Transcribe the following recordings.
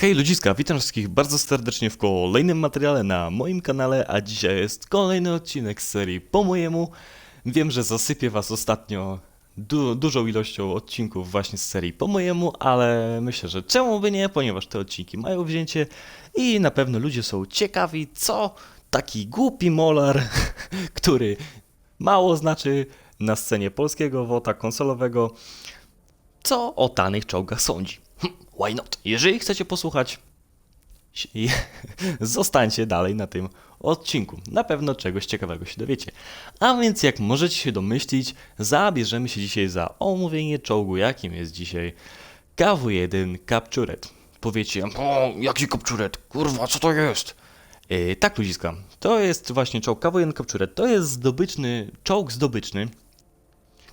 Hej ludziska, witam wszystkich bardzo serdecznie w kolejnym materiale na moim kanale, a dzisiaj jest kolejny odcinek z serii po mojemu. Wiem, że zasypię was ostatnio du dużą ilością odcinków właśnie z serii po mojemu, ale myślę, że czemu by nie, ponieważ te odcinki mają wzięcie i na pewno ludzie są ciekawi, co taki głupi molar, który mało znaczy na scenie polskiego wota konsolowego, co o danych czołgach sądzi. Hm, Why not? Jeżeli chcecie posłuchać, zostańcie dalej na tym odcinku. Na pewno czegoś ciekawego się dowiecie. A więc, jak możecie się domyślić, zabierzemy się dzisiaj za omówienie czołgu, jakim jest dzisiaj KW1 Capturet. Powiecie, o, jaki Capturet? Kurwa, co to jest? Yy, tak, ludziska, to jest właśnie czołg KW1 Capturet. To jest zdobyczny, czołg zdobyczny,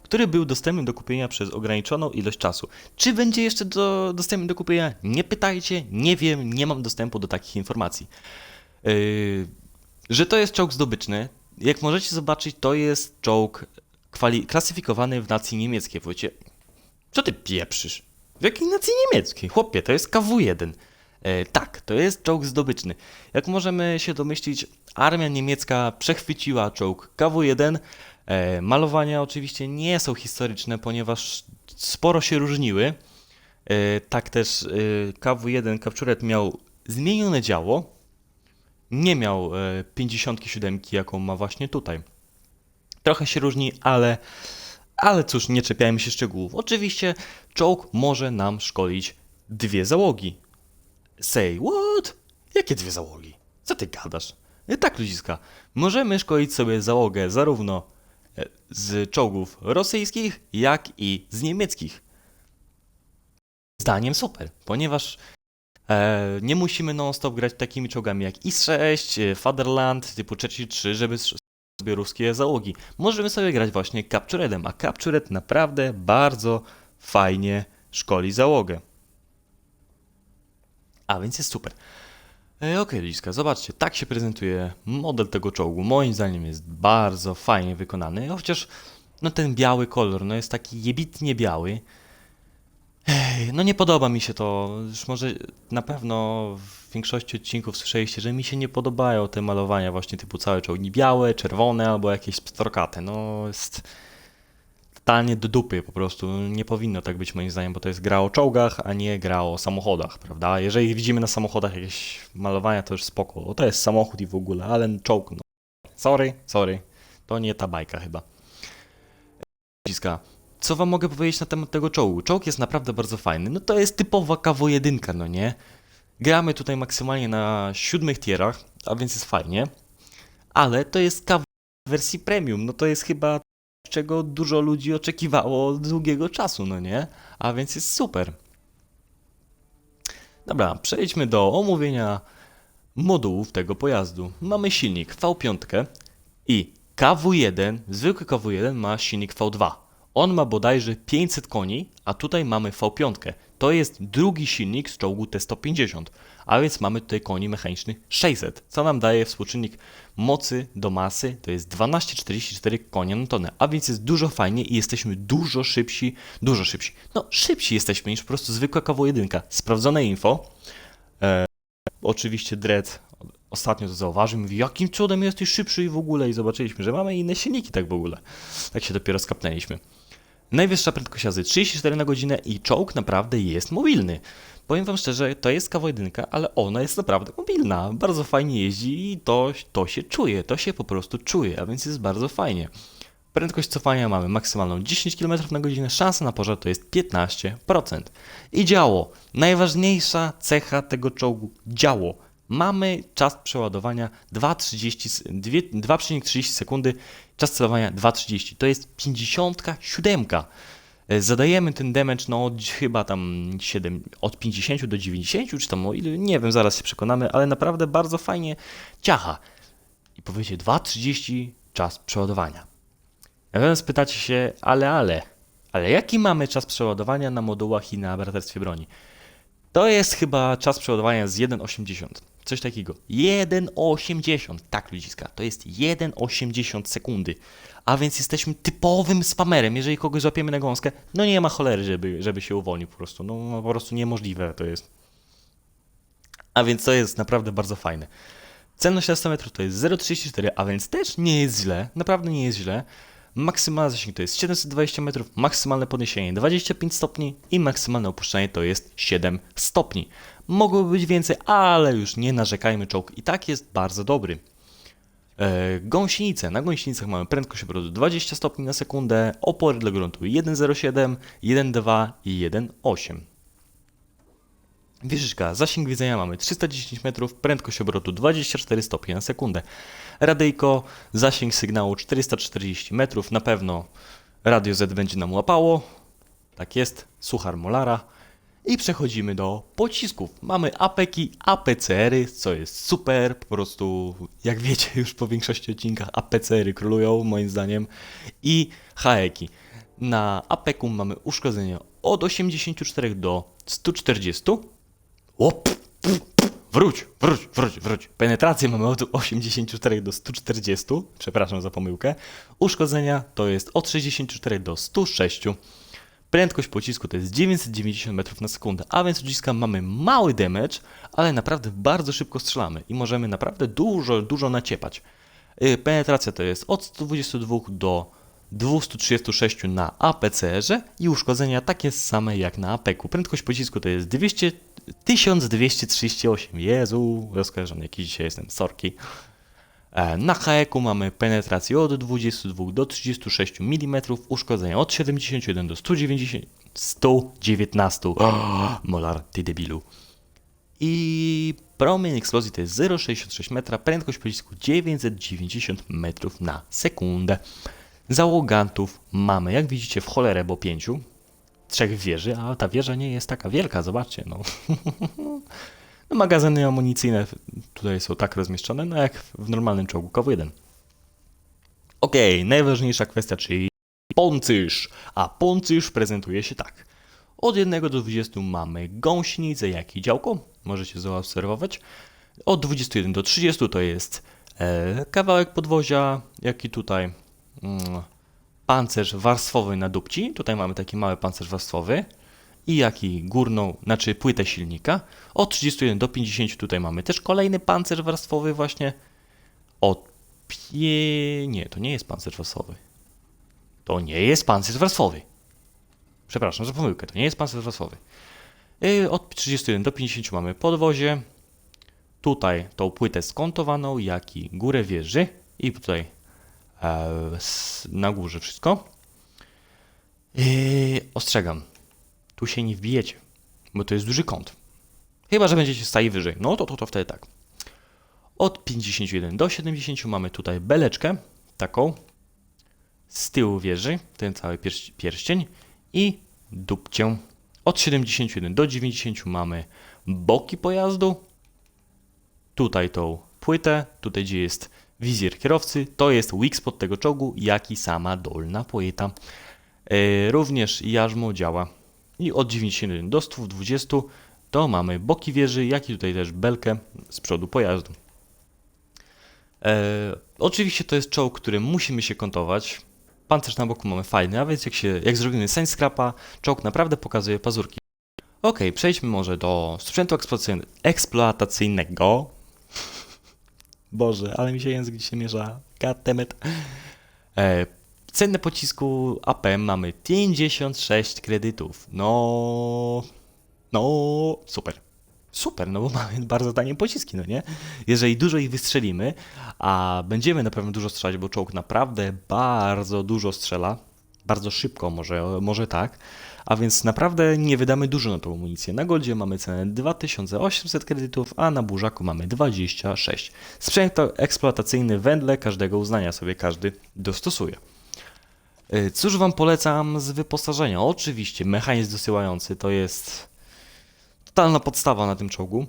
który był dostępny do kupienia przez ograniczoną ilość czasu. Czy będzie jeszcze do, dostępny do kupienia? Nie pytajcie, nie wiem, nie mam dostępu do takich informacji. Yy, że to jest czołg zdobyczny, jak możecie zobaczyć, to jest czołg klasyfikowany w nacji niemieckiej. Powiecie, co ty pieprzysz? W jakiej nacji niemieckiej? Chłopie, to jest KW-1. E, tak, to jest czołg zdobyczny. Jak możemy się domyślić, armia niemiecka przechwyciła czołg KW-1. E, malowania oczywiście nie są historyczne, ponieważ sporo się różniły. E, tak też e, KW-1 Capturet miał zmienione działo. Nie miał e, 57, jaką ma właśnie tutaj. Trochę się różni, ale ale cóż, nie czepiajmy się szczegółów. Oczywiście czołg może nam szkolić dwie załogi. Say what? Jakie dwie załogi? Co ty gadasz? Tak, ludziska. Możemy szkolić sobie załogę zarówno z czołgów rosyjskich, jak i z niemieckich. Zdaniem super, ponieważ e, nie musimy non-stop grać takimi czołgami jak IS-6, e, Fatherland, typu 3 żeby sobie ruskie załogi. Możemy sobie grać właśnie Capturedem, a Captured naprawdę bardzo fajnie szkoli załogę. A więc jest super. Okej, Liska, zobaczcie, tak się prezentuje model tego czołgu. Moim zdaniem jest bardzo fajnie wykonany, chociaż no ten biały kolor, no jest taki jebitnie biały. Ej, no nie podoba mi się to. Już może na pewno w większości odcinków słyszeliście, że mi się nie podobają te malowania właśnie typu całe czołgi białe, czerwone albo jakieś pstrokate. No jest totalnie do dupy po prostu. Nie powinno tak być moim zdaniem, bo to jest gra o czołgach, a nie gra o samochodach, prawda? Jeżeli widzimy na samochodach jakieś malowania, to już spoko. To jest samochód i w ogóle, ale czołg, no. Sorry, sorry. To nie ta bajka chyba. Naciska. Co wam mogę powiedzieć na temat tego czołgu? Czołg jest naprawdę bardzo fajny. No to jest typowa KW1, no nie? Gramy tutaj maksymalnie na siódmych tierach, a więc jest fajnie. Ale to jest KW w wersji premium. No to jest chyba czego dużo ludzi oczekiwało od długiego czasu, no nie? A więc jest super. Dobra, przejdźmy do omówienia modułów tego pojazdu. Mamy silnik V5 i KW1, zwykły KW1 ma silnik V2. On ma bodajże 500 koni, a tutaj mamy V5. To jest drugi silnik z czołgu T150, a więc mamy tutaj koni mechanicznych 600, co nam daje współczynnik mocy do masy, to jest 12,44 konia na tonę, a więc jest dużo fajniej i jesteśmy dużo szybsi, dużo szybsi. No, szybsi jesteśmy niż po prostu zwykła KW1. Sprawdzone info. E, oczywiście Dread ostatnio to zauważył, mówi, jakim cudem jesteś szybszy i w ogóle i zobaczyliśmy, że mamy inne silniki tak w ogóle. Tak się dopiero skapnęliśmy. Najwyższa prędkość jazdy 34 na godzinę i czołg naprawdę jest mobilny. Powiem wam szczerze, to jest KW1, ale ona jest naprawdę mobilna. Bardzo fajnie jeździ i to, to się czuje, to się po prostu czuje, a więc jest bardzo fajnie. Prędkość cofania mamy maksymalną 10 km na godzinę, szansa na pożar to jest 15%. I działo. Najważniejsza cecha tego czołgu działo. Mamy czas przeładowania 2,30 dwie- 2,30 sekundy, czas celowania 2,30. To jest 57. E, Zadajemy ten damage no chyba tam 7, od 50 do 90, czy tam ile, nie wiem, zaraz się przekonamy, ale naprawdę bardzo fajnie ciacha. I powiecie 2,30 czas przeładowania. Natomiast spytacie się, ale, ale, ale jaki mamy czas przeładowania na modułach i na braterstwie broni? To jest chyba czas przeładowania z 1,80. Coś takiego. 1,80. Tak, ludziska. To jest 1,80 sekundy. A więc jesteśmy typowym spamerem. Jeżeli kogoś złapiemy na gąskę, no nie ma cholery, żeby, żeby się uwolnił po prostu. No po prostu niemożliwe to jest. A więc to jest naprawdę bardzo fajne. 100 metrów to jest 0,34, a więc też nie jest źle, naprawdę nie jest źle. Maksymalny zasięg to jest 720 metrów, maksymalne podniesienie 25 stopni i maksymalne opuszczenie to jest 7 stopni. Mogłoby być więcej, ale już nie narzekajmy, czołg i tak jest bardzo dobry. E, gąsienice. Na gąsienicach mamy prędkość obrotu 20 stopni na sekundę, opory dla gruntu 1,07, 1,2 i 1,8. Wieżyczka, zasięg widzenia mamy 310 metrów, prędkość obrotu 24 stopnie na sekundę. Radyjko, zasięg sygnału 440 metrów, na pewno Radio Z będzie nam łapało. Tak jest, suchar Molara. I przechodzimy do pocisków. Mamy apeki, APCR-y, co jest super, po prostu jak wiecie już po większości odcinkach APCR-y królują moim zdaniem i haeki. Na apeku mamy uszkodzenie od 84 do 140. O, wróć, wróć, wróć, wróć. Penetrację mamy od 84 do 140, przepraszam za pomyłkę. Uszkodzenia to jest od 64 do 106. Prędkość pocisku to jest 990 metrów na sekundę, a więc uciskam mamy mały damage, ale naprawdę bardzo szybko strzelamy i możemy naprawdę dużo, dużo naciepać. Yy, Penetracja to jest od 122 do 236 na APCR-ze i uszkodzenia takie same jak na APEK-u. Prędkość pocisku to jest 200, 1238. Jezu, rozkojarzony jakiś dzisiaj jestem, sorki. E, Na haeku mamy penetrację od 22 do 36 mm, uszkodzenia od 71 do 190, 119. O, molar, ty debilu. I promień eksplozji to jest 0,66 metra, prędkość pocisku 990 metrów na sekundę. Załogantów mamy, jak widzicie, w cholerę, bo pięciu. Trzech wieży, a ta wieża nie jest taka wielka, zobaczcie, no. no magazyny amunicyjne tutaj są tak rozmieszczone, no jak w normalnym czołgu KW1. Okej, najważniejsza kwestia, czyli poncysz. A poncysz prezentuje się tak. Od 1 do 20 mamy gąsienicę, jak i działko. Możecie zaobserwować. Od 21 do 30 to jest e, kawałek podwozia, jak i tutaj mm, pancerz warstwowy na dupci. Tutaj mamy taki mały pancerz warstwowy. I jak i górną, znaczy płytę silnika. Od 31 do 50 tutaj mamy też kolejny pancerz warstwowy właśnie. Od pie... Nie, to nie jest pancerz warstwowy. To nie jest pancerz warstwowy. Przepraszam za pomyłkę, to nie jest pancerz warstwowy. Yy, Od 31 do 50 mamy podwozie. Tutaj tą płytę skontowaną, jak i górę wieży. I tutaj na górze wszystko. Yy, ostrzegam, tu się nie wbijecie, bo to jest duży kąt. Chyba, że będziecie stali wyżej. No to, to, to wtedy tak. Od 51 do 70 mamy tutaj beleczkę, taką, z tyłu wieży, ten cały pierś- pierścień i dupcię. Od 71 do 90 mamy boki pojazdu, tutaj tą płytę, tutaj gdzie jest wizjer kierowcy, to jest wick pod tego czołgu, jak i sama dolna płyta. E, również jarzmo działa. I od 91 do 120 to mamy boki wieży, jak i tutaj też belkę z przodu pojazdu. E, oczywiście to jest czołg, który musimy się kontować. Pancerz na boku mamy fajny, a więc jak, się, jak zrobimy sens scrapa, czołg naprawdę pokazuje pazurki. Ok, przejdźmy może do sprzętu eksploatacyjne- eksploatacyjnego. Boże, ale mi się język dzisiaj miesza. Goddammit. E, cenę pocisku APM mamy 56 kredytów. No, no, super. Super, no bo mamy bardzo tanie pociski, no nie? Jeżeli dużo ich wystrzelimy, a będziemy na pewno dużo strzelać, bo czołg naprawdę bardzo dużo strzela, bardzo szybko może, może tak, a więc naprawdę nie wydamy dużo na tą amunicję. Na Goldzie mamy cenę 2800 kredytów, a na Burzaku mamy 26. Sprzęt eksploatacyjny wędle każdego uznania sobie każdy dostosuje. Y, Cóż Wam polecam z wyposażenia? Oczywiście mechanizm dosyłający to jest totalna podstawa na tym czołgu.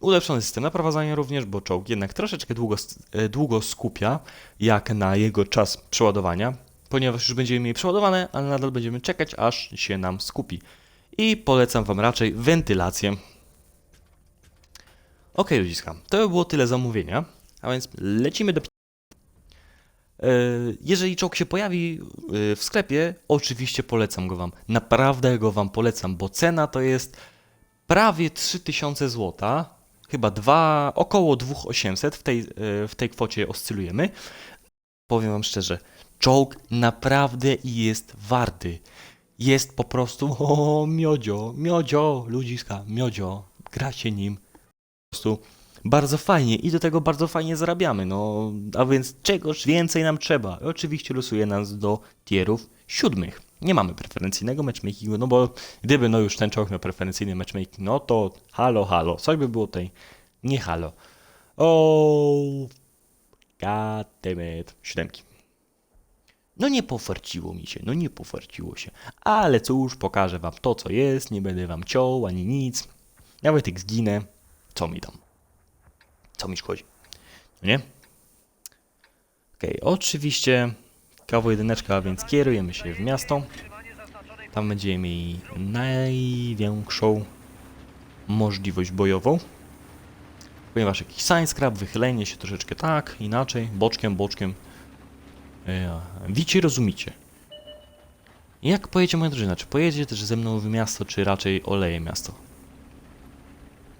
Ulepszony system naprowadzania również, bo czołg jednak troszeczkę długo, e, długo skupia, jak na jego czas przeładowania, ponieważ już będziemy mieli przeładowane, ale nadal będziemy czekać, aż się nam skupi. I polecam Wam raczej wentylację. Ok, ludziska, to by było tyle zamówienia, a więc lecimy do E, Jeżeli czołg się pojawi e, w sklepie, oczywiście polecam go Wam. Naprawdę go Wam polecam, bo cena to jest prawie 3000 zł, chyba dwa, około 2800 w tej, e, w tej kwocie oscylujemy. Powiem wam szczerze, czołg naprawdę jest warty. Jest po prostu, o miodzio, miodzio, ludziska, miodzio, gracie nim. Po prostu bardzo fajnie i do tego bardzo fajnie zarabiamy, no, a więc czegoś więcej nam trzeba. I oczywiście losuje nas do tierów siódmych. Nie mamy preferencyjnego matchmakingu, no bo gdyby no już ten czołg miał preferencyjny matchmaking, no to halo, halo, coś by było tutaj nie halo. O, god damn it. Siódemki. No nie pofarciło mi się, no nie pofarciło się. Ale cóż, pokażę wam to, co jest, nie będę wam ciął, ani nic. Nawet jak zginę, co mi tam? Co mi szkodzi? No nie? Okej, oczywiście kawo jedyneczka, więc kierujemy się w miasto. Tam będziemy mieli największą możliwość bojową. Ponieważ jakiś science crab, wychylenie się troszeczkę tak, inaczej, boczkiem, boczkiem. E, wicie, rozumicie. Jak pojedzie moja drużyna? Czy pojedzie też ze mną w miasto, czy raczej oleje miasto?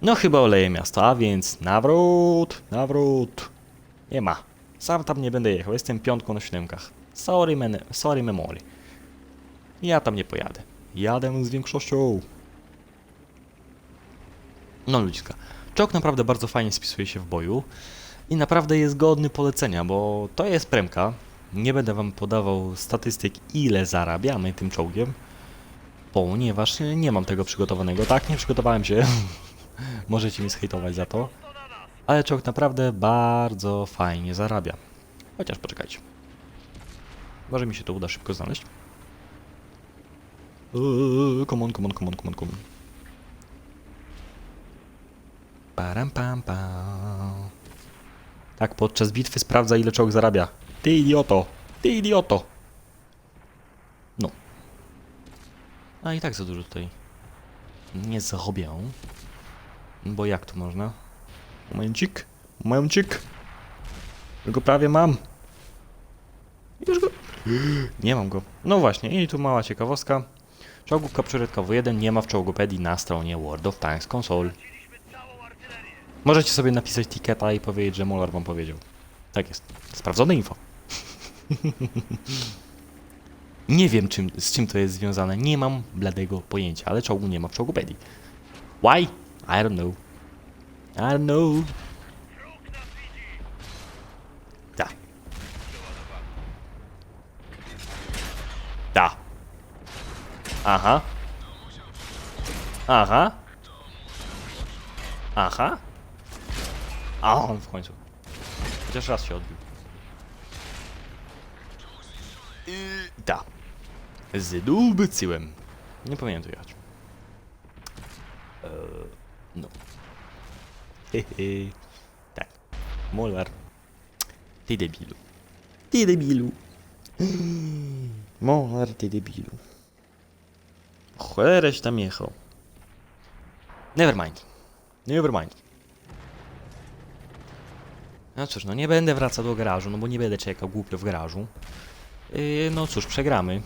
No chyba oleje miasto, a więc nawrót, nawrót. Nie ma. Sam tam nie będę jechał, jestem piątką na siódemkach. Sorry, man, sorry memory. Ja tam nie pojadę. Jadę z większością. No ludziska. Czołg naprawdę bardzo fajnie spisuje się w boju i naprawdę jest godny polecenia, bo to jest premka. Nie będę wam podawał statystyk ile zarabiamy tym czołgiem, ponieważ nie mam tego przygotowanego. Tak, nie przygotowałem się. Możecie mi zhejtować za to. Ale czołg naprawdę bardzo fajnie zarabia. Chociaż poczekajcie. Może mi się to uda szybko znaleźć. Come on, come on, come on, come on, come on. Param pam pam. Tak, podczas bitwy sprawdza ile czołg zarabia. Ty idioto! Ty idioto! No. A i tak za dużo tutaj nie zarobię. Bo jak tu można? Momencik, momencik. Go prawie mam. Już go... Nie mam go. No właśnie, i tu mała ciekawostka. Czołgów Captured KW1 nie ma w czołgopedii na stronie World of Tanks Console. Możecie sobie napisać tiketa i powiedzieć, że Molar wam powiedział. Tak jest. Sprawdzone info. nie wiem czym, z czym to jest związane. Nie mam bladego pojęcia, ale czołgu nie ma w czołgopedii. Why? I don't know. I don't know. Da. Da. Aha. Aha. Aha. A on w końcu. Chociaż raz się odbił. Yy, da. Z dłubycyłem. Nie powinienem tu jechać. Eee, no. Hehe. Tak. Molar. Ty debilu. Ty debilu. Molar, ty debilu. Cholereś tam jechał. Never mind. Never mind. No cóż, no nie będę wracał do garażu, no bo nie będę czekał głupio w garażu. Yy, no cóż, przegramy.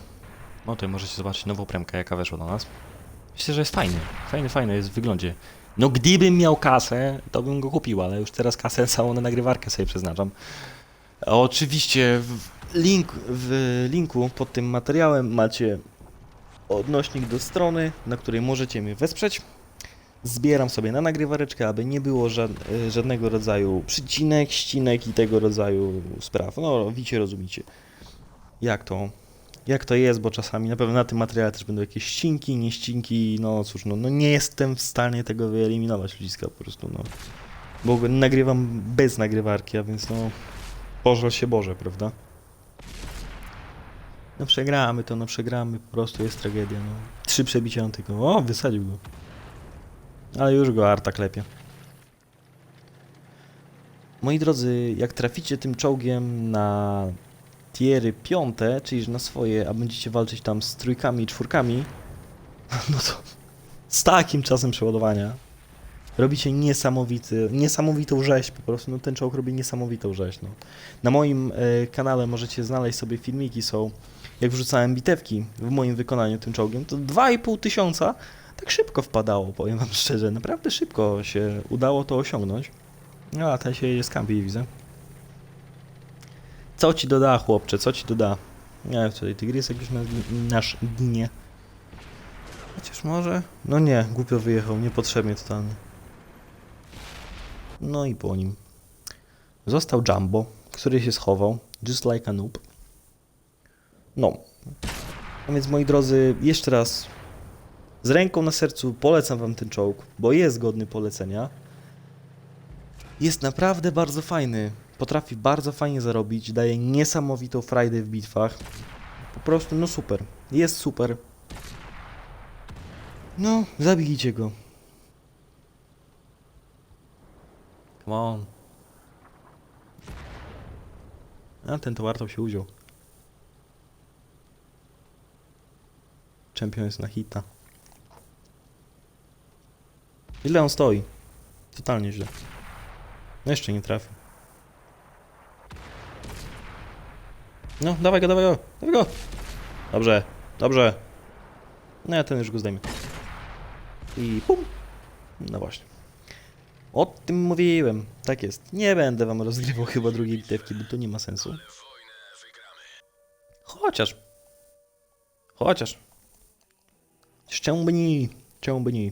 No to możecie zobaczyć nową premkę, jaka weszła do nas. Myślę, że jest fajny. Fajny, fajny jest w wyglądzie. No gdybym miał kasę, to bym go kupił, ale już teraz kasę całą na nagrywarkę sobie przeznaczam. Oczywiście w, link, w linku pod tym materiałem macie odnośnik do strony, na której możecie mnie wesprzeć. Zbieram sobie na nagrywareczkę, aby nie było żad- żadnego rodzaju przycinek, ścinek i tego rodzaju spraw. No, wiecie, rozumiecie. Jak to, jak to jest, bo czasami na pewno na tym materiale też będą jakieś ścinki, nieścinki, no cóż, no, no nie jestem w stanie tego wyeliminować ludziska po prostu, no. Bo nagrywam bez nagrywarki, a więc no, pożal się Boże, prawda? No przegramy to, no przegramy, po prostu jest tragedia, no. Trzy przebicia on tylko, o, wysadził go. Ale już go Arta klepie. Moi drodzy, jak traficie tym czołgiem na tiery piąte, czyli na swoje, a będziecie walczyć tam z trójkami i czwórkami, no to z takim czasem przeładowania robicie niesamowity, niesamowitą rzeź po prostu, no ten czołg robi niesamowitą rzeź, no. Na moim e, kanale możecie znaleźć sobie filmiki, są jak wrzucałem bitewki w moim wykonaniu tym czołgiem, to 2,5 tysiąca tak szybko wpadało, powiem wam szczerze. Naprawdę szybko się udało to osiągnąć. No, a ten się z kampi, widzę. Co ci doda, chłopcze, co ci doda? Nie, tutaj tygrysek już nas, nasz ginie. Chociaż może... No nie, głupio wyjechał, niepotrzebnie totalnie. No i po nim. Został Jumbo, który się schował, just like a noob. No. A więc moi drodzy, jeszcze raz z ręką na sercu polecam wam ten czołg, bo jest godny polecenia. Jest naprawdę bardzo fajny. Potrafi bardzo fajnie zarobić, daje niesamowitą frajdę w bitwach. Po prostu, no super. Jest super. No, zabijcie go. Come on. A ten to warto się udział. Champion jest na hita. Ile on stoi? Totalnie źle. No jeszcze nie trafił. No, dawaj go, dawaj go, dawaj go! Dobrze, dobrze. No ja ten już go zdejmę. I pum! No właśnie. O tym mówiłem. Tak jest. Nie będę wam rozgrywał chyba drugiej bitewki, bo to nie ma sensu. Chociaż. Chociaż. Czemu by nie? Czemu by nie?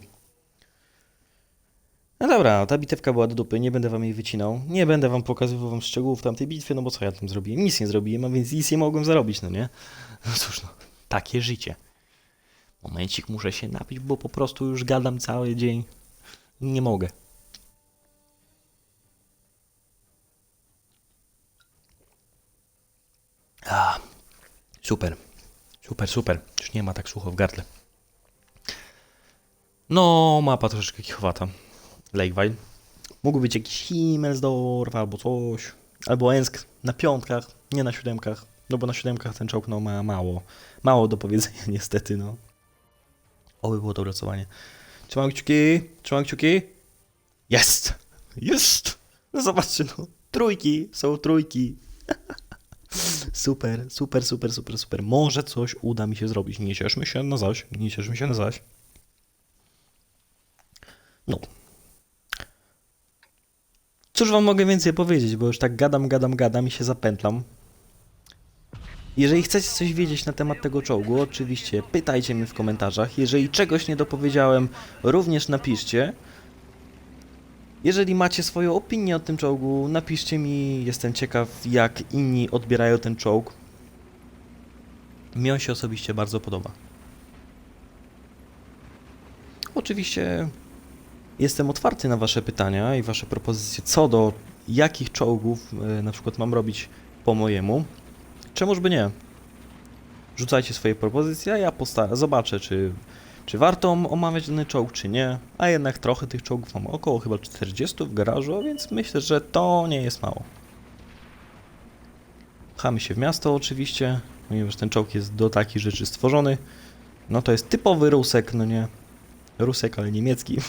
No dobra, ta bitewka była do dupy, nie będę wam jej wycinał. Nie będę wam pokazywał wam szczegółów tamtej bitwy, no bo co ja tam zrobiłem? Nic nie zrobiłem, a więc nic nie mogłem zarobić, no nie? No cóż no, takie życie. Momencik muszę się napić, bo po prostu już gadam cały dzień. Nie mogę. A, super. Super, super. Już nie ma tak sucho w gardle. No, mapa troszeczkę kichowata. Lakeville. Mógł być jakiś Himmelsdorf albo coś. Albo Ensk na piątkach, nie na siódemkach. No bo na siódemkach ten czołg no, ma mało. Mało do powiedzenia niestety, no. Oby było to opracowanie. Trzymam kciuki, trzymam kciuki. Jest! Jest! No zobaczcie, no. Trójki, są trójki. Super, super, super, super, super. Może coś uda mi się zrobić. Nie cieszmy się na zaś, nie cieszmy się na zaś. No. Cóż wam mogę więcej powiedzieć, bo już tak gadam, gadam, gadam i się zapętlam. Jeżeli chcecie coś wiedzieć na temat tego czołgu, oczywiście pytajcie mnie w komentarzach. Jeżeli czegoś nie dopowiedziałem, również napiszcie. Jeżeli macie swoją opinię o tym czołgu, napiszcie mi. Jestem ciekaw, jak inni odbierają ten czołg. Mi on się osobiście bardzo podoba. Oczywiście jestem otwarty na Wasze pytania i Wasze propozycje co do jakich czołgów e, na przykład mam robić po mojemu. Czemuż by nie? Rzucajcie swoje propozycje, a ja zobaczę, czy, czy warto om- omawiać dany czołg, czy nie. A jednak trochę tych czołgów mam około chyba 40 w garażu, więc myślę, że to nie jest mało. Pchamy się w miasto oczywiście, ponieważ ten czołg jest do takich rzeczy stworzony. No to jest typowy rusek, no nie? Rusek, ale niemiecki.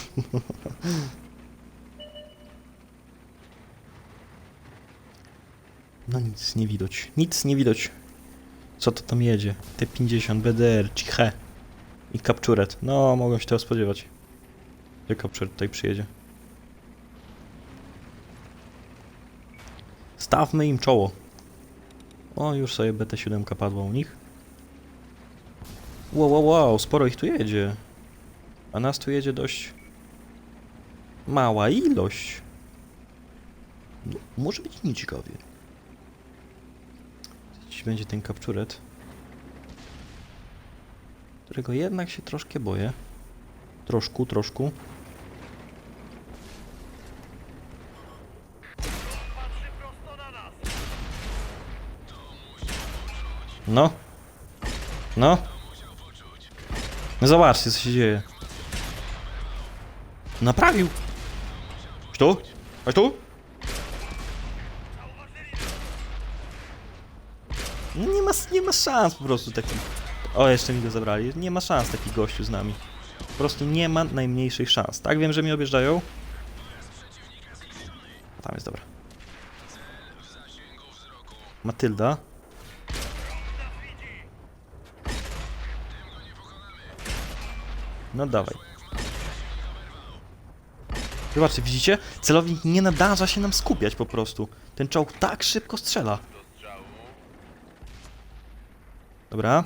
No nic nie widać. Nic nie widać. Co to tam jedzie? T50, BDR, Ciche i Capturet. No, mogłem się tego spodziewać. Że Capturet tutaj przyjedzie. Stawmy im czoło. O, już sobie BT7 padła u nich. Wow, wow, wow, sporo ich tu jedzie. A nas tu jedzie dość mała ilość. No, może być nieciekawie. Dziś będzie ten kapczuret, którego jednak się troszkę boję. Troszku, troszku. No. No. No zobaczcie, co się dzieje. Naprawił. Chodź tu. Chodź tu. Nie ma, nie ma szans po prostu taki. O, jeszcze mi go zabrali. Nie ma szans taki gościu z nami. Po prostu nie ma najmniejszych szans. Tak, wiem, że mnie objeżdżają. Tam jest dobra. Matylda. No dawaj. Zobaczcie, widzicie? Celownik nie nadarza się nam skupiać po prostu. Ten czołg tak szybko strzela. Dobra.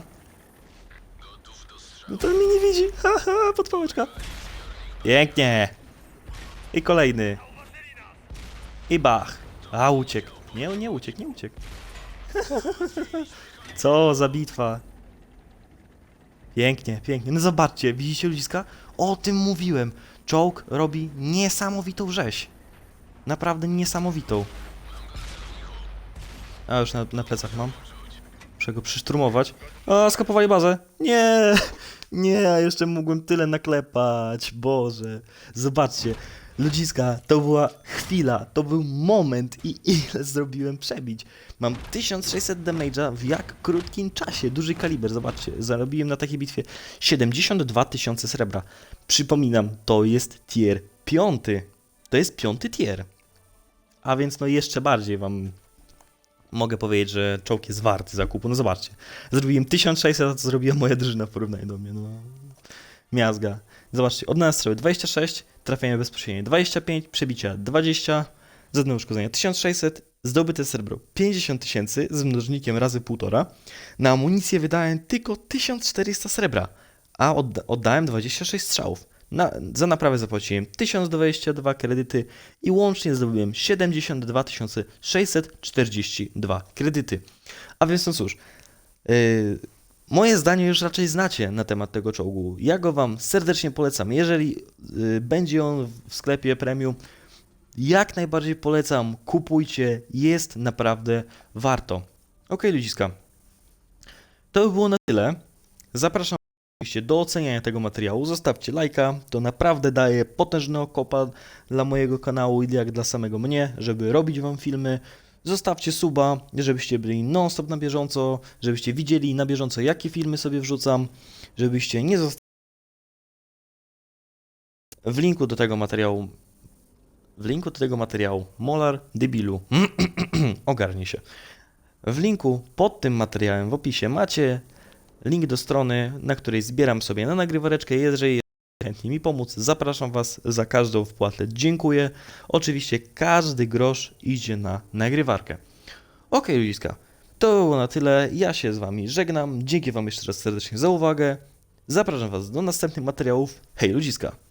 No to mnie nie widzi. Haha, podpałeczka. Pięknie. I kolejny. I bach. A, uciekł. Nie, nie uciekł, nie uciekł. Co za bitwa. Pięknie, pięknie. No zobaczcie, widzicie ludziska? O tym mówiłem. Czołg robi niesamowitą rzeź. Naprawdę niesamowitą. A, już na, na plecach mam. Muszę go przyszturmować. A, skapowali bazę. Nie, nie, jeszcze mógłbym tyle naklepać. Boże. Zobaczcie. Ludziska, to była chwila, to był moment i ile zrobiłem przebić. Mam 1600 damage'a w jak krótkim czasie, duży kaliber, zobaczcie, zarobiłem na takiej bitwie 72 tysiące srebra. Przypominam, to jest tier piąty, to jest piąty tier. A więc no jeszcze bardziej wam mogę powiedzieć, że czołg jest warty zakupu, no zobaczcie. Zrobiłem 1600, a co zrobiła moja drużyna w porównaniu do mnie, no. Miazga. Zobaczcie, od nastroju 26, trafienie bezpośrednie 25, przebicia 20, zadane uszkodzenia 1600, zdobyte srebro 50 tysięcy z mnożnikiem razy 1,5. Na amunicję wydałem tylko 1400 srebra, a odda oddałem 26 strzałów. Na, za naprawę zapłaciłem 1022 kredyty i łącznie zdobyłem 72 642 kredyty. A więc no cóż, yy, Moje zdanie już raczej znacie na temat tego czołgu. Ja go Wam serdecznie polecam. Jeżeli y, będzie on w sklepie premium, jak najbardziej polecam. Kupujcie, jest naprawdę warto. Ok, ludziska. To by było na tyle. Zapraszam oczywiście do oceniania tego materiału. Zostawcie lajka, to naprawdę daje potężny okopa dla mojego kanału i jak dla samego mnie, żeby robić Wam filmy. Zostawcie suba, żebyście byli non-stop na bieżąco, żebyście widzieli na bieżąco, jakie filmy sobie wrzucam, żebyście nie zostali. W linku do tego materiału. W linku do tego materiału Molar debilu. Ogarnij się. W linku pod tym materiałem w opisie macie link do strony, na której zbieram sobie na nagrywareczkę. Jeżeli chętni mi pomóc, zapraszam Was za każdą wpłatę. Dziękuję. Oczywiście każdy grosz idzie na nagrywarkę. Ok, ludziska, to było na tyle. Ja się z Wami żegnam. Dzięki Wam jeszcze raz serdecznie za uwagę. Zapraszam Was do następnych materiałów. Hej, ludziska!